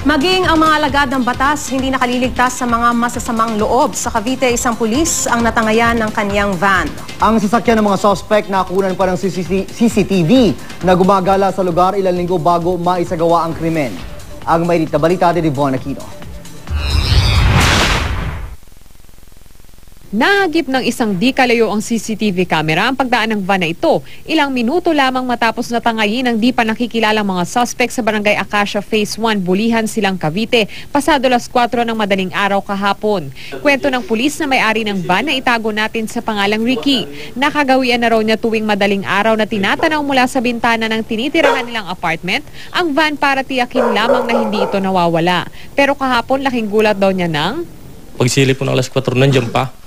Maging ang mga alagad ng batas hindi nakaliligtas sa mga masasamang loob. Sa Cavite, isang pulis ang natangayan ng kanyang van. Ang sasakyan ng mga suspect nakunan pa ng CCT CCTV na gumagala sa lugar ilang linggo bago maisagawa ang krimen. Ang may na balita ni Devon Aquino. Nahagip ng isang di kalayo ang CCTV camera ang pagdaan ng van na ito. Ilang minuto lamang matapos natangayin ng di pa nakikilalang mga suspect sa barangay Acacia Phase 1, Bulihan, Silang Cavite, pasado las 4 ng madaling araw kahapon. Kwento ng pulis na may-ari ng van na itago natin sa pangalang Ricky. Nakagawian na raw niya tuwing madaling araw na tinatanaw mula sa bintana ng tinitirahan nilang apartment ang van para tiyakin lamang na hindi ito nawawala. Pero kahapon laking gulat daw niya ng Pagsilip po ng alas 4, nandiyan pa.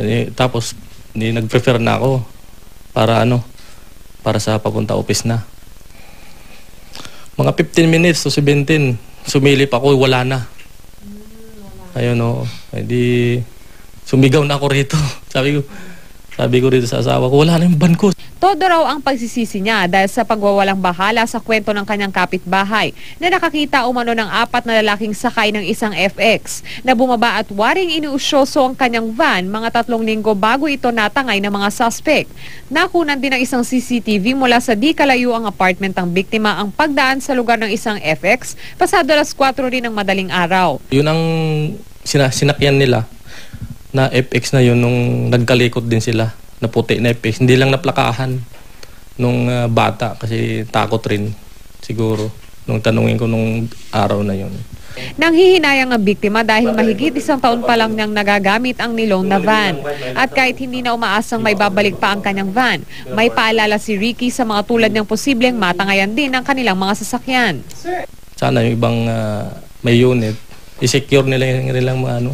Eh, tapos, ni nag-prefer na ako para ano, para sa papunta office na. Mga 15 minutes to 17, sumilip ako, wala na. Ayun o, hindi, sumigaw na ako rito. Sabi ko, sabi ko rito sa asawa ko, wala na yung ko. Todo raw ang pagsisisi niya dahil sa pagwawalang bahala sa kwento ng kanyang kapitbahay na nakakita umano ng apat na lalaking sakay ng isang FX na bumaba at waring iniusyoso ang kanyang van mga tatlong linggo bago ito natangay ng mga suspect. Nakunan din ng isang CCTV mula sa di kalayo ang apartment ng biktima ang pagdaan sa lugar ng isang FX pasado alas 4 rin ng madaling araw. Yun ang sina- sinakyan nila na FX na yun nung nagkalikot din sila na puti na FX. Hindi lang naplakahan nung ah, bata kasi takot rin siguro nung tanungin ko nung araw na yun. Nanghihinayang ang biktima dahil mahigit isang taon pa lang niyang nagagamit ang nilong na van. At kahit hindi na umaasang may babalik pa ang kanyang van, may paalala si Ricky sa mga tulad niyang posibleng matangayan din ang kanilang mga sasakyan. Sana yung ibang ah, may unit, i-secure nila yung kanilang mga ano,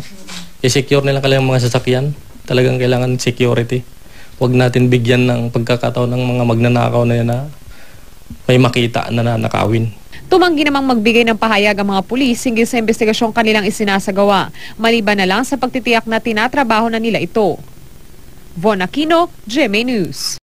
i-secure nila kanilang mga sasakyan. Talagang kailangan security. Huwag natin bigyan ng pagkakataon ng mga magnanakaw na yan na may makita na nanakawin. Tumanggi namang magbigay ng pahayag ang mga pulis hinggil sa investigasyong kanilang isinasagawa. Maliban na lang sa pagtitiyak na tinatrabaho na nila ito. Von Aquino, GMA News.